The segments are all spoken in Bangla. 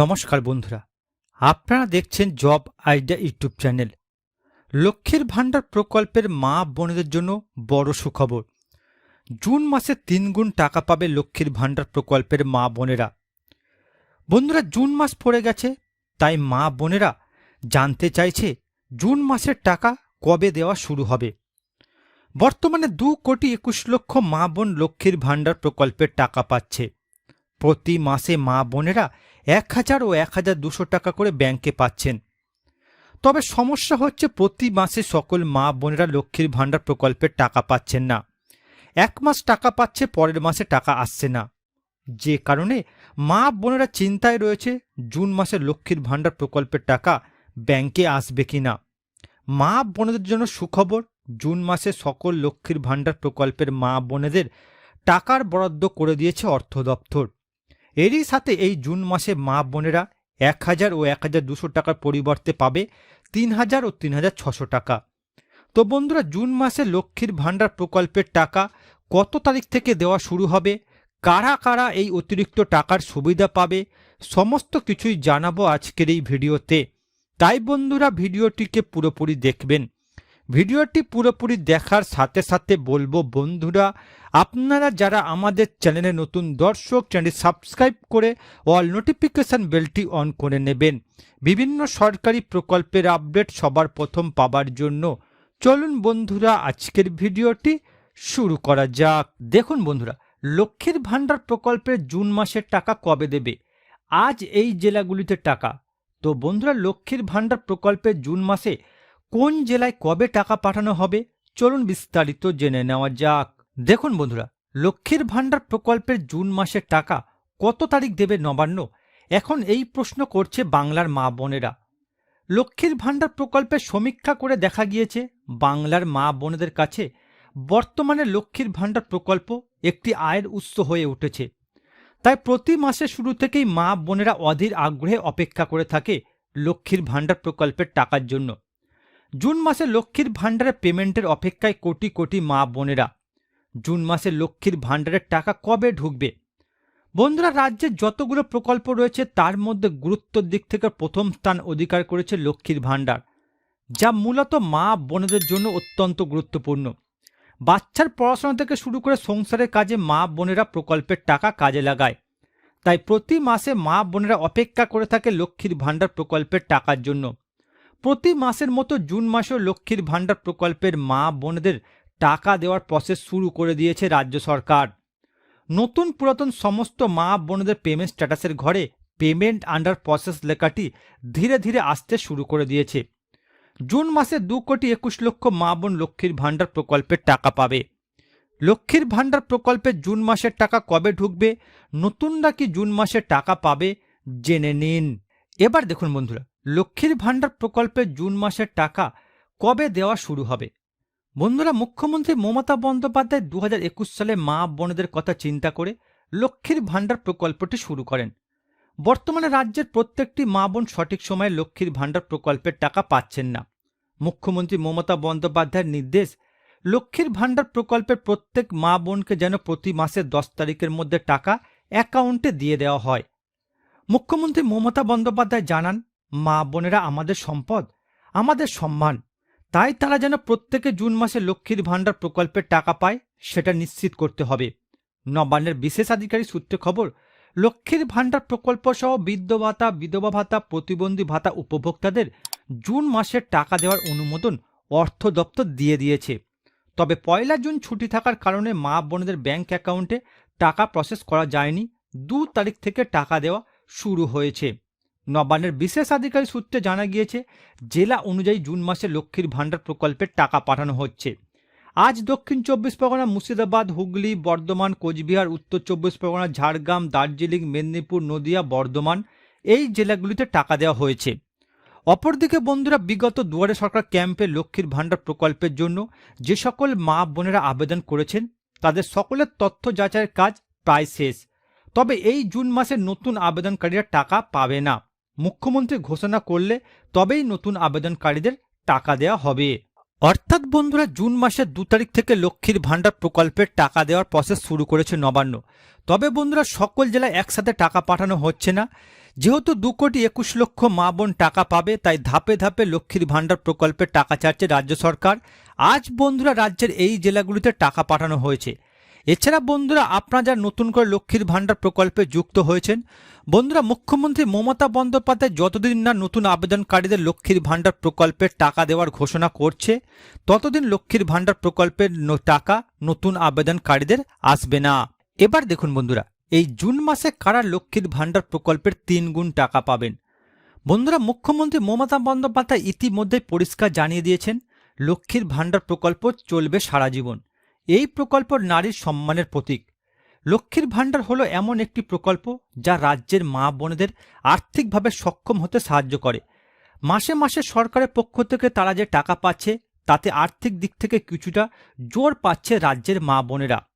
নমস্কার বন্ধুরা। আপনারা দেখছেন জব আইডিয়া ইউটিউব চ্যানেল। লক্ষ্মীর ভাণ্ডার প্রকল্পের মা বোনেদের জন্য বড় সুখবর। জুন মাসে তিন গুণ টাকা পাবে লক্ষ্মীর ভাণ্ডার প্রকল্পের মা বোনেরা। বন্ধুরা, জুন মাস পড়ে গেছে, তাই মা বোনেরা জানতে চাইছে জুন মাসের টাকা কবে দেওয়া শুরু হবে। বর্তমানে দু কোটি একুশ লক্ষ মা বোন লক্ষ্মীর ভাণ্ডার প্রকল্পের টাকা পাচ্ছে। প্রতি মাসে মা বোনেরা এক হাজার ও এক হাজার দুশো টাকা করে ব্যাংকে পাচ্ছেন। তবে সমস্যা হচ্ছে প্রতি মাসে সকল মা বোনেরা লক্ষ্মীর ভাণ্ডার প্রকল্পের টাকা পাচ্ছেন না। এক মাস টাকা পাচ্ছে, পরের মাসে টাকা আসছে না। যে কারণে মা বোনেরা চিন্তায় রয়েছে, জুন মাসে লক্ষ্মীর ভাণ্ডার প্রকল্পের টাকা ব্যাংকে আসবে কি না। মা বোনেদের জন্য সুখবর, জুন মাসে সকল লক্ষ্মীর ভাণ্ডার প্রকল্পের মা বোনেদের টাকার বরাদ্দ করে দিয়েছে অর্থ দপ্তর। এরই সাথে এই জুন মাসে মা বোনেরা এক হাজার ও এক হাজার দুশো টাকার পরিবর্তে পাবে তিন হাজার ও তিন হাজার ছশো টাকা। তো বন্ধুরা, জুন মাসে লক্ষ্মীর ভাণ্ডার প্রকল্পের টাকা কত তারিখ থেকে দেওয়া শুরু হবে? কারা কারা এই অতিরিক্ত টাকার সুবিধা পাবে? সমস্ত কিছুই জানাব আজকের এই ভিডিওতে। তাই বন্ধুরা, ভিডিওটিকে পুরোপুরি দেখবেন। ভিডিওটি পুরোপুরি দেখার সাথে সাথে বলব, বন্ধুরা, আপনারা যারা আমাদের চ্যানেলে নতুন দর্শক চ্যানেল সাবস্ক্রাইব করে অল নোটিফিকেশন বেলটি অন করে নেবেন। বিভিন্ন সরকারি প্রকল্পের আপডেট সবার প্রথম পাবার জন্য। চলুন, বন্ধুরা, আজকের ভিডিওটি শুরু করা যাক। দেখুন, বন্ধুরা, লক্ষ্মীর ভাণ্ডার প্রকল্পের জুন মাসের টাকা কবে দেবে? আজ এই জেলাগুলিতে টাকা। তো, বন্ধুরা, লক্ষ্মীর ভাণ্ডার প্রকল্পের জুন মাসে কোন জেলায় কবে টাকা পাঠানো হবে? চলুন বিস্তারিত জেনে নেওয়া যাক। দেখুন বন্ধুরা, লক্ষ্মীর ভাণ্ডার প্রকল্পের জুন মাসের টাকা কত তারিখ দেবে নবান্ন? এখন এই প্রশ্ন করছে বাংলার মা বোনেরা। লক্ষ্মীর ভাণ্ডার প্রকল্পের সমীক্ষা করে দেখা গিয়েছে, বাংলার মা বোনেদের কাছে বর্তমানে লক্ষ্মীর ভাণ্ডার প্রকল্প একটি আয়ের উৎস হয়ে উঠেছে। তাই প্রতি মাসের শুরু থেকেই মা বোনেরা অধীর আগ্রহে অপেক্ষা করে থাকে লক্ষ্মীর ভাণ্ডার প্রকল্পের টাকার জন্য। জুন মাসে লক্ষ্মীর ভাণ্ডারের পেমেন্টের অপেক্ষায় কোটি কোটি মা বোনেরা। জুন মাসে লক্ষ্মীর ভাণ্ডারের টাকা কবে ঢুকবে? বন্ধুরা, রাজ্যে যতগুলো প্রকল্প রয়েছে, তার মধ্যে গুরুত্বর দিক থেকে প্রথম স্থান অধিকার করেছে লক্ষ্মীর ভাণ্ডার, যা মূলত মা বোনেদের জন্য অত্যন্ত গুরুত্বপূর্ণ। বাচ্চার পড়াশোনা থেকে শুরু করে সংসারের কাজে মা বোনেরা প্রকল্পের টাকা কাজে লাগায়। তাই প্রতি মাসে মা বোনেরা অপেক্ষা করে থাকে লক্ষ্মীর ভাণ্ডার প্রকল্পের টাকার জন্য। প্রতি মাসের মতো জুন মাসেও লক্ষ্মীর ভাণ্ডার প্রকল্পের মা বোনদের টাকা দেওয়ার প্রসেস শুরু করে দিয়েছে রাজ্য সরকার। নতুন পুরাতন সমস্ত মা বোনেদের পেমেন্ট স্ট্যাটাসের ঘরে পেমেন্ট আন্ডার প্রসেস লেখাটি ধীরে ধীরে আসতে শুরু করে দিয়েছে। জুন মাসে দু কোটি একুশ লক্ষ মা বোন লক্ষ্মীর ভাণ্ডার প্রকল্পের টাকা পাবে। লক্ষ্মীর ভাণ্ডার প্রকল্পে জুন মাসের টাকা কবে ঢুকবে? নতুনরা কি জুন মাসে টাকা পাবে? জেনে নিন। এবার দেখুন বন্ধুরা লক্ষ্মীর ভাণ্ডার প্রকল্পে জুন মাসের টাকা কবে দেওয়া শুরু হবে? বন্ধুরা, মুখ্যমন্ত্রী মমতা বন্দ্যোপাধ্যায় দু হাজার একুশ সালে মা বোনদের কথা চিন্তা করে লক্ষ্মীর ভাণ্ডার প্রকল্পটি শুরু করেন। বর্তমানে রাজ্যের প্রত্যেকটি মা বোন সঠিক সময়ে লক্ষ্মীর ভাণ্ডার প্রকল্পের টাকা পাচ্ছেন না। মুখ্যমন্ত্রী মমতা বন্দ্যোপাধ্যায়ের নির্দেশ, লক্ষ্মীর ভাণ্ডার প্রকল্পের প্রত্যেক মা বোনকে যেন প্রতি মাসের দশ তারিখের মধ্যে টাকা অ্যাকাউন্টে দিয়ে দেওয়া হয়। মুখ্যমন্ত্রী মমতা বন্দ্যোপাধ্যায় জানান মা বোনেরা আমাদের সম্পদ, আমাদের সম্মান। তাই তারা যেন প্রত্যেকে জুন মাসে লক্ষ্মীর ভাণ্ডার প্রকল্পের টাকা পায়, সেটা নিশ্চিত করতে হবে। নবান্নের বিশেষ আধিকারিক সূত্রে খবর, লক্ষ্মীর ভাণ্ডার প্রকল্প সহ বৃদ্ধ ভাতা বিধবা ভাতা প্রতিবন্ধী ভাতা উপভোক্তাদের জুন মাসের টাকা দেওয়ার অনুমোদন অর্থ দপ্তর দিয়ে দিয়েছে। তবে পয়লা জুন ছুটি থাকার কারণে মা বোনদের ব্যাংক অ্যাকাউন্টে টাকা প্রসেস করা যায়নি। দু তারিখ থেকে টাকা দেওয়া শুরু হয়েছে। নবান্নের বিশেষ আধিকারিক সূত্রে জানা গিয়েছে, জেলা অনুযায়ী জুন মাসে লক্ষ্মীর ভাণ্ডার প্রকল্পের টাকা পাঠানো হচ্ছে। আজ দক্ষিণ চব্বিশ পরগনা, মুর্শিদাবাদ, হুগলি, বর্ধমান, কোচবিহার, উত্তর চব্বিশ পরগনা, ঝাড়গ্রাম, দার্জিলিং, মেদিনীপুর, নদিয়া, বর্ধমান এই জেলাগুলিতে টাকা দেওয়া হয়েছে। অপরদিকে বন্ধুরা, বিগত দুয়ারে সরকার ক্যাম্পে লক্ষ্মীর ভাণ্ডার প্রকল্পের জন্য যে সকল মা বোনেরা আবেদন করেছেন, তাদের সকলের তথ্য যাচাইয়ের কাজ প্রায় শেষ। তবে এই জুন মাসে নতুন আবেদনকারীরা টাকা পাবে না। মুখ্যমন্ত্রী ঘোষণা করলে তবেই নতুন আবেদনকারীদের টাকা দেওয়া হবে। অর্থাৎ বন্ধুরা, জুন মাসের দু তারিখ থেকে লক্ষ্মীর ভাণ্ডার প্রকল্পের টাকা দেওয়ার প্রসেস শুরু করেছে নবান্ন। তবে বন্ধুরা, সকল জেলায় একসাথে টাকা পাঠানো হচ্ছে না। যেহেতু দু কোটি একুশ লক্ষ মা বোন টাকা পাবে, তাই ধাপে ধাপে লক্ষ্মীর ভাণ্ডার প্রকল্পের টাকা চাচ্ছে রাজ্য সরকার। আজ বন্ধুরা, রাজ্যের এই জেলাগুলিতে টাকা পাঠানো হয়েছে। এছাড়া বন্ধুরা, আপনারা যারা নতুন করে লক্ষ্মীর ভাণ্ডার প্রকল্পে যুক্ত হয়েছেন, বন্ধুরা, মুখ্যমন্ত্রী মমতা বন্দ্যোপাধ্যায় যতদিন না নতুন আবেদনকারীদের লক্ষ্মীর ভাণ্ডার প্রকল্পের টাকা দেওয়ার ঘোষণা করছে, ততদিন লক্ষ্মীর ভাণ্ডার প্রকল্পের টাকা নতুন আবেদনকারীদের আসবে না। এবার দেখুন বন্ধুরা, এই জুন মাসে কারা লক্ষ্মীর ভাণ্ডার প্রকল্পের তিন গুণ টাকা পাবেন? বন্ধুরা, মুখ্যমন্ত্রী মমতা বন্দ্যোপাধ্যায় ইতিমধ্যে পরিষ্কার জানিয়ে দিয়েছেন, লক্ষ্মীর ভাণ্ডার প্রকল্প চলবে সারা জীবন। এই প্রকল্প নারীর সম্মানের প্রতীক। লক্ষ্মীর ভাণ্ডার হলো এমন একটি প্রকল্প যা রাজ্যের মা বোনেদের আর্থিকভাবে সক্ষম হতে সাহায্য করে। মাসে মাসে সরকারের পক্ষ থেকে তারা যে টাকা পাচ্ছে, তাতে আর্থিক দিক থেকে কিছুটা জোর পাচ্ছে রাজ্যের মা বোনেরা।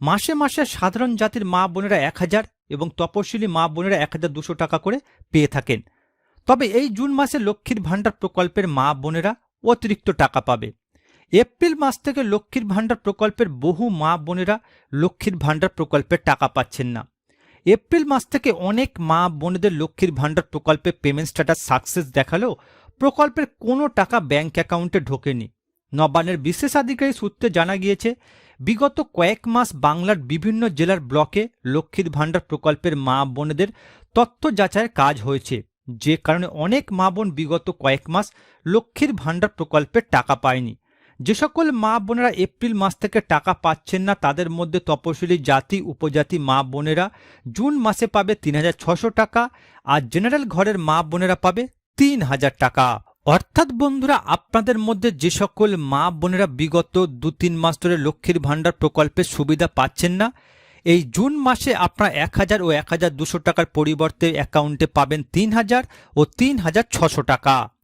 মাসে মাসে সাধারণ জাতির মা বোনেরা এক হাজার এবং তপশিলি মা বোনেরা এক হাজার দুশো টাকা করে পেয়ে থাকেন। তবে এই জুন মাসে লক্ষ্মীর ভাণ্ডার প্রকল্পের মা বোনেরা অতিরিক্ত টাকা পাবে। এপ্রিল মাস থেকে লক্ষ্মীর ভাণ্ডার প্রকল্পের বহু মা বোনেরা লক্ষ্মীর ভাণ্ডার প্রকল্পের টাকা পাচ্ছেন না। এপ্রিল মাস থেকে অনেক মা বোনেদের লক্ষ্মীর ভাণ্ডার প্রকল্পে পেমেন্ট স্ট্যাটাস সাকসেস দেখালেও প্রকল্পের কোনো টাকা ব্যাংক অ্যাকাউন্টে ঢোকেনি। নবান্নের বিশেষ আধিকারিক সূত্রে জানা গিয়েছে, বিগত কয়েক মাস বাংলার বিভিন্ন জেলার ব্লকে লক্ষ্মীর ভাণ্ডার প্রকল্পের মা বোনেদের তথ্য যাচাইয়ের কাজ হয়েছে। যে কারণে অনেক মা বোন বিগত কয়েক মাস লক্ষ্মীর ভাণ্ডার প্রকল্পের টাকা পায়নি। যে সকল মা বোনেরা এপ্রিল মাস থেকে টাকা পাচ্ছেন না, তাদের মধ্যে তপশিলি জাতি, উপজাতি মা বোনেরা জুন মাসে পাবে তিন টাকা আর জেনারেল ঘরের মা বোনেরা পাবে তিন হাজার টাকা। অর্থাৎ বন্ধুরা, আপনাদের মধ্যে যে সকল মা বোনেরা বিগত দু তিন মাস ধরে লক্ষ্মীর ভাণ্ডার প্রকল্পের সুবিধা পাচ্ছেন না, এই জুন মাসে আপনারা এক হাজার ও এক হাজার দুশো টাকার পরিবর্তে অ্যাকাউন্টে পাবেন তিন হাজার ও তিন হাজার ছশো টাকা।